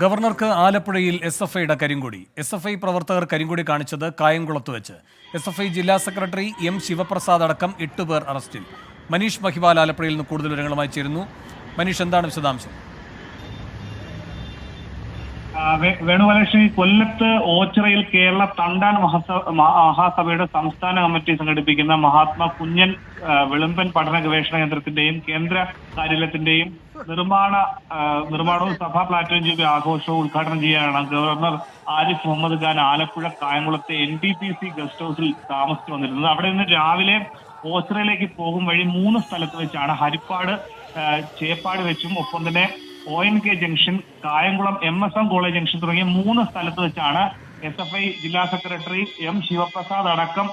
ഗവർണർക്ക് ആലപ്പുഴയിൽ S F ഐയുടെ കരിങ്കൊടി. എസ് എഫ് ഐ പ്രവർത്തകർ കരിങ്കൊടി കാണിച്ചത് കായംകുളത്ത് വെച്ച്. എസ് എഫ് ഐ ജില്ലാ സെക്രട്ടറി എം ശിവപ്രസാദ് അടക്കം എട്ടുപേർ അറസ്റ്റിൽ. മനീഷ് മഹിബാൽ ആലപ്പുഴയിൽ നിന്ന് കൂടുതൽ വിവരങ്ങളുമായി ചേരുന്നു. മനീഷ് എന്താണ് വിശദാംശം? ആ, വേ- വേണുഗോപാലകൃഷ്ണൻ കൊല്ലത്ത് ഓച്ചിറയിൽ കേരള തണ്ടാൻ മഹാസഭയുടെ സംസ്ഥാന കമ്മിറ്റി സംഘടിപ്പിക്കുന്ന മഹാത്മാ കുഞ്ഞൻ വെളുമ്പൻ പഠന ഗവേഷണ കേന്ദ്രത്തിന്റെയും കേന്ദ്ര കാര്യാലയത്തിന്റെയും നിർമ്മാണ നിർമ്മാണവും സഭാ പ്ലാറ്റൂൺ ജൂബി ആഘോഷവും ഉദ്ഘാടനം ചെയ്യാനാണ് governor Arif Muhammad Khan Alappuzha കായംകുളത്തെ N D P C guest ഹൗസിൽ താമസിച്ചു വന്നിരുന്നത്. അവിടെ നിന്ന് രാവിലെ ഓച്ചിറയിലേക്ക് പോകും വഴി മൂന്ന് സ്ഥലത്ത് വെച്ചാണ് ഹരിപ്പാട് ചേപ്പാട് വെച്ചും ഒപ്പം തന്നെ O N K junction Kayamkulam M S M college junction തുടങ്ങിയ മൂന്ന് സ്ഥലത്ത് വെച്ചാണ് എസ് എഫ് ഐ ജില്ലാ സെക്രട്ടറി എം ശിവപ്രസാദ് അടക്കം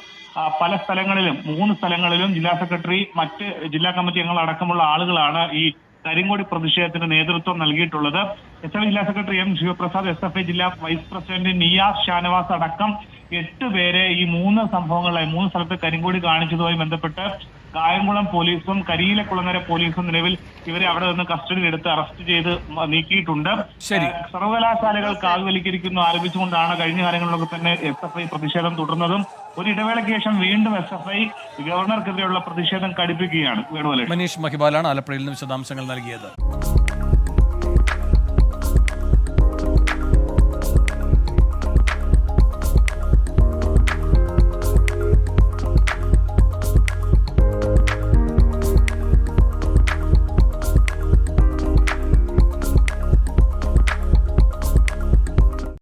പല സ്ഥലങ്ങളിലും മൂന്ന് സ്ഥലങ്ങളിലും ജില്ലാ സെക്രട്ടറി മറ്റ് ജില്ലാ കമ്മിറ്റി അംഗങ്ങൾ അടക്കമുള്ള ആളുകളാണ് ഈ കരിങ്കോടി പ്രതിഷേധത്തിന് നേതൃത്വം നൽകിയിട്ടുള്ളത്. എസ് എഫ് ജില്ലാ secretary M Sivaprasad S F I ജില്ലാ വൈസ് പ്രസിഡന്റ് നിയാസ് ഷാനവാസ് അടക്കം എട്ട് പേരെ ഈ മൂന്ന് സംഭവങ്ങളെ മൂന്ന് സ്ഥലത്ത് കരിങ്കോടി കാണിച്ചതുമായി ബന്ധപ്പെട്ട് കായംകുളം പോലീസും കരിയിലെ കുളങ്ങര പോലീസും നിലവിൽ ഇവരെ അവിടെ നിന്ന് കസ്റ്റഡിയിൽ എടുത്ത് അറസ്റ്റ് ചെയ്ത് നീക്കിയിട്ടുണ്ട്. സർവകലാശാലകൾ കാൽവലിക്കരിക്കുന്നു ആരംഭിച്ചുകൊണ്ടാണ് കഴിഞ്ഞ കാലങ്ങളിലൊക്കെ തന്നെ എസ് എഫ് ഐ പ്രതിഷേധം തുടർന്നതും. ഒരു ഇടവേളയ്ക്ക് ശേഷം വീണ്ടും എസ് എഫ് ഐ ഗവർണർക്കെതിരെയുള്ള പ്രതിഷേധം കടുപ്പിക്കുകയാണ്. വേണുപോലെ മനീഷ് മഹിബാലാണ് ആലപ്പുഴയിൽ നിന്ന് വിശദാംശങ്ങൾ നൽകിയത്.